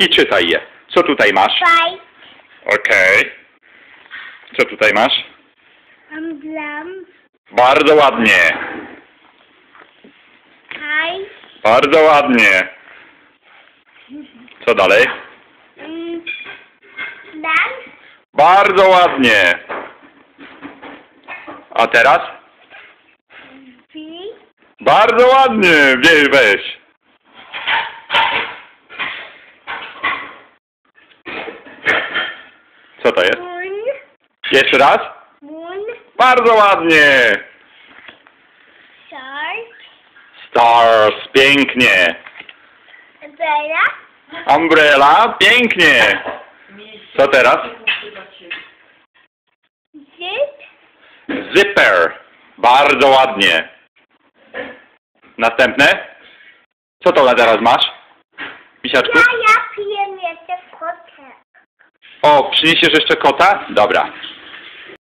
i czytaj je. Co tutaj masz? Fight. Okej. Co tutaj masz? Emblem. Bardzo ładnie. High. Bardzo ładnie. Co dalej? Mm. Dan. Bardzo ładnie. A teraz? V. Bardzo ładnie. Weź, weź. Co to jest? Moon. Jeszcze raz? Moon. Bardzo ładnie. Star. Stars, pięknie. Bella. Umbrella, pięknie. Co teraz? Zip. Zipper, bardzo ładnie. Następne? Co to teraz masz? Misiaczku? Ja, ja piję jeszcze kotek. O, przyniesiesz jeszcze kota? Dobra.